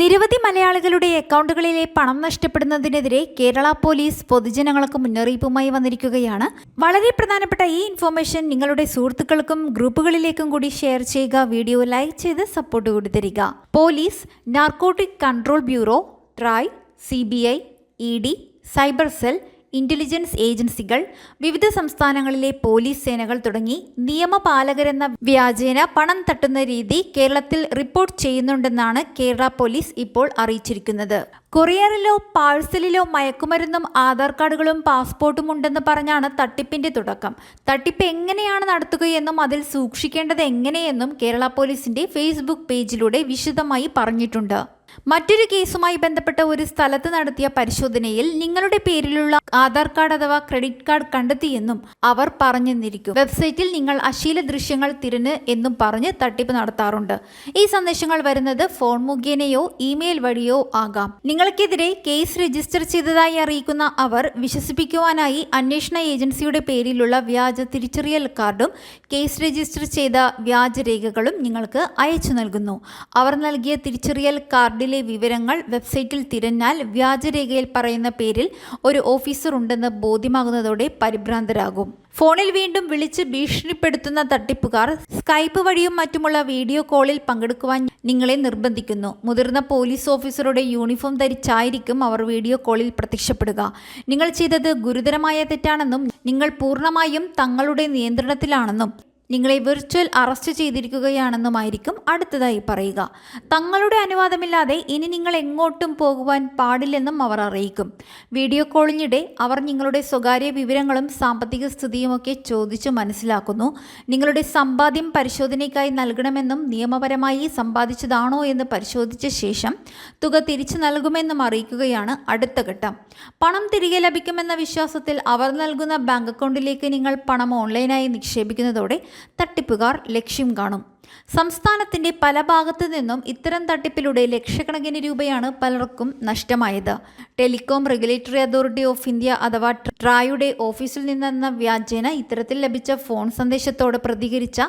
നിരവധി മലയാളികളുടെ അക്കൗണ്ടുകളിലെ പണം നഷ്ടപ്പെടുന്നതിനെതിരെ കേരള പോലീസ് പൊതുജനങ്ങൾക്ക് മുന്നറിയിപ്പുമായി വന്നിരിക്കുകയാണ്. വളരെ പ്രധാനപ്പെട്ട ഈ ഇൻഫോർമേഷൻ നിങ്ങളുടെ സുഹൃത്തുക്കൾക്കും ഗ്രൂപ്പുകളിലേക്കും കൂടി ഷെയർ ചെയ്യുക. വീഡിയോ ലൈക്ക് ചെയ്ത് സപ്പോർട്ട് കൂടി police narcotic control bureau TRAI C B I E D cyber cell intelligence ഏജൻസികൾ വിവിധ സംസ്ഥാനങ്ങളിലെ പോലീസ് സേനകൾ തുടങ്ങി നിയമപാലകരെന്ന വ്യാജേന പണം തട്ടുന്ന രീതി കേരളത്തിൽ റിപ്പോർട്ട് ചെയ്യുന്നുണ്ടെന്നാണ് കേരള പോലീസ് ഇപ്പോൾ അറിയിച്ചിരിക്കുന്നത്. കൊറിയറിലോ പാഴ്സലിലോ മയക്കുമരുന്നും ആധാർ കാർഡുകളും പാസ്പോർട്ടും ഉണ്ടെന്ന് പറഞ്ഞാണ് തട്ടിപ്പിന്റെ തുടക്കം. തട്ടിപ്പ് എങ്ങനെയാണ് നടത്തുകയെന്നും അതിൽ സൂക്ഷിക്കേണ്ടത് എങ്ങനെയെന്നും കേരള പോലീസിന്റെ ഫേസ്ബുക്ക് പേജിലൂടെ വിശദമായി പറഞ്ഞിട്ടുണ്ട്. മറ്റൊരു കേസുമായി ബന്ധപ്പെട്ട ഒരു സ്ഥലത്ത് നടത്തിയ പരിശോധനയിൽ നിങ്ങളുടെ പേരിലുള്ള ആധാർ കാർഡ് അഥവാ ക്രെഡിറ്റ് കാർഡ് കണ്ടെത്തിയെന്നും അവർ പറഞ്ഞെന്നിരിക്കും. വെബ്സൈറ്റിൽ നിങ്ങൾ അശീല ദൃശ്യങ്ങൾ തിരഞ്ഞ് എന്നും പറഞ്ഞ് തട്ടിപ്പ് നടത്താറുണ്ട്. ഈ സന്ദേശങ്ങൾ വരുന്നത് ഫോൺ മുഖേനയോ ഇമെയിൽ വഴിയോ ആകാം. നിങ്ങൾക്കെതിരെ കേസ് രജിസ്റ്റർ ചെയ്തതായി അറിയിക്കുന്ന അവർ വിശ്വസിപ്പിക്കുവാനായി അന്വേഷണ ഏജൻസിയുടെ പേരിലുള്ള വ്യാജ തിരിച്ചറിയൽ കാർഡും കേസ് രജിസ്റ്റർ ചെയ്ത വ്യാജരേഖകളും നിങ്ങൾക്ക് അയച്ചു നൽകുന്നു. അവർ നൽകിയ തിരിച്ചറിയൽ കാർഡിലെ വിവരങ്ങൾ വെബ്സൈറ്റിൽ തിരഞ്ഞാൽ വ്യാജരേഖയിൽ പറയുന്ന പേരിൽ ഒരു ഓഫീസർ ഉണ്ടെന്ന് ബോധ്യമാകുന്നതോടെ പരിഭ്രാന്തരാകും. ഫോണിൽ വീണ്ടും വിളിച്ച് ഭീഷണിപ്പെടുത്തുന്ന തട്ടിപ്പുകാർ സ്കൈപ്പ് വഴിയും മറ്റുമുള്ള വീഡിയോ കോളിൽ പങ്കെടുക്കുവാൻ നിങ്ങളെ നിർബന്ധിക്കുന്നു. മുതിർന്ന പോലീസ് ഓഫീസറുടെ യൂണിഫോം ധരിച്ചായിരിക്കും അവർ വീഡിയോ കോളിൽ പ്രത്യക്ഷപ്പെടുക. നിങ്ങൾ ചെയ്തത് ഗുരുതരമായ തെറ്റാണെന്നും നിങ്ങൾ പൂർണമായും തങ്ങളുടെ നിയന്ത്രണത്തിലാണെന്നും നിങ്ങളെ വിർച്വൽ അറസ്റ്റ് ചെയ്തിരിക്കുകയാണെന്നുമായിരിക്കും അടുത്തതായി പറയുക. തങ്ങളുടെ അനുവാദമില്ലാതെ ഇനി നിങ്ങൾ എങ്ങോട്ടും പോകുവാൻ പാടില്ലെന്നും അവർ അറിയിക്കും. വീഡിയോ കോളിനിടെ അവർ നിങ്ങളുടെ സ്വകാര്യ വിവരങ്ങളും സാമ്പത്തിക സ്ഥിതിയുമൊക്കെ ചോദിച്ചു മനസ്സിലാക്കുന്നു. നിങ്ങളുടെ സമ്പാദ്യം പരിശോധനയ്ക്കായി നൽകണമെന്നും നിയമപരമായി സമ്പാദിച്ചതാണോ എന്ന് പരിശോധിച്ച ശേഷം തുക തിരിച്ചു നൽകുമെന്നും അറിയിക്കുകയാണ് അടുത്ത ഘട്ടം. പണം തിരികെ ലഭിക്കുമെന്ന വിശ്വാസത്തിൽ അവർ നൽകുന്ന ബാങ്ക് അക്കൗണ്ടിലേക്ക് നിങ്ങൾ പണം ഓൺലൈനായി നിക്ഷേപിക്കുന്നതോടെ തട്ടിപ്പുകാർ ലക്ഷ്യം കാണും സംസ്ഥാനത്തിന്റെ പല ഭാഗത്തു നിന്നും ഇത്തരം തട്ടിപ്പിലൂടെ ലക്ഷക്കണക്കിന് രൂപയാണ് പലർക്കും നഷ്ടമായത്. Telecom regulatory authority of India അഥവാ ട്രായുടെ ഓഫീസിൽ നിന്നെന്ന വ്യാജേന ഇത്തരത്തിൽ ലഭിച്ച ഫോൺ സന്ദേശത്തോട് പ്രതികരിച്ച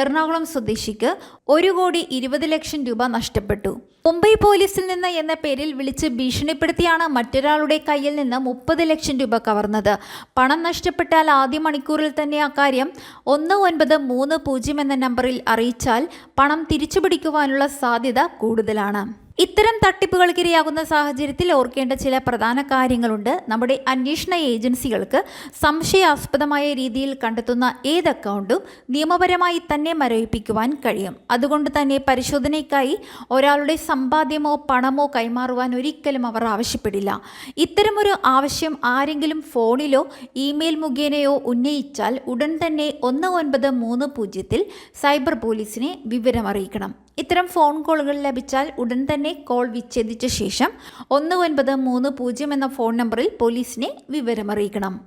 എറണാകുളം സ്വദേശിക്ക് ഒരു കോടി ഇരുപത് ലക്ഷം രൂപ നഷ്ടപ്പെട്ടു. മുംബൈ പോലീസിൽ നിന്ന് എന്ന പേരിൽ വിളിച്ച് ഭീഷണിപ്പെടുത്തിയാണ് മറ്റൊരാളുടെ കയ്യിൽ നിന്ന് മുപ്പത് ലക്ഷം രൂപ കവർന്നത്. പണം നഷ്ടപ്പെട്ടാൽ ആദ്യ മണിക്കൂറിൽ തന്നെ അക്കാര്യം ഒന്ന് ഒൻപത് മൂന്ന് പൂജ്യം എന്ന നമ്പറിൽ അറിയിച്ചാൽ പണം തിരിച്ചുപിടിക്കുവാനുള്ള സാധ്യത കൂടുതലാണ്. ഇത്തരം തട്ടിപ്പുകൾക്കിരയാകുന്ന സാഹചര്യത്തിൽ ഓർക്കേണ്ട ചില പ്രധാന കാര്യങ്ങളുണ്ട്. നമ്മുടെ അന്വേഷണ ഏജൻസികൾക്ക് സംശയാസ്പദമായ രീതിയിൽ കണ്ടെത്തുന്ന ഏത് അക്കൗണ്ടും നിയമപരമായി തന്നെ മരവിപ്പിക്കുവാൻ കഴിയും. അതുകൊണ്ട് തന്നെ പരിശോധനയ്ക്കായി ഒരാളുടെ സമ്പാദ്യമോ പണമോ കൈമാറുവാൻ ഒരിക്കലും അവർ ആവശ്യപ്പെടില്ല. ഇത്തരമൊരു ആവശ്യം ആരെങ്കിലും ഫോണിലോ ഇമെയിൽ മുഖേനയോ ഉന്നയിച്ചാൽ ഉടൻ തന്നെ ഒന്ന് ഒൻപത് മൂന്ന് പൂജ്യത്തിൽ സൈബർ പോലീസിനെ വിവരമറിയിക്കണം. ഇത്തരം ഫോൺ കോളുകൾ ലഭിച്ചാൽ ഉടൻ തന്നെ കോൾ വിച്ഛേദിച്ച ശേഷം ഒന്ന് ഒൻപത് മൂന്ന് പൂജ്യം എന്ന ഫോൺ നമ്പറിൽ പോലീസിനെ വിവരമറിയിക്കണം.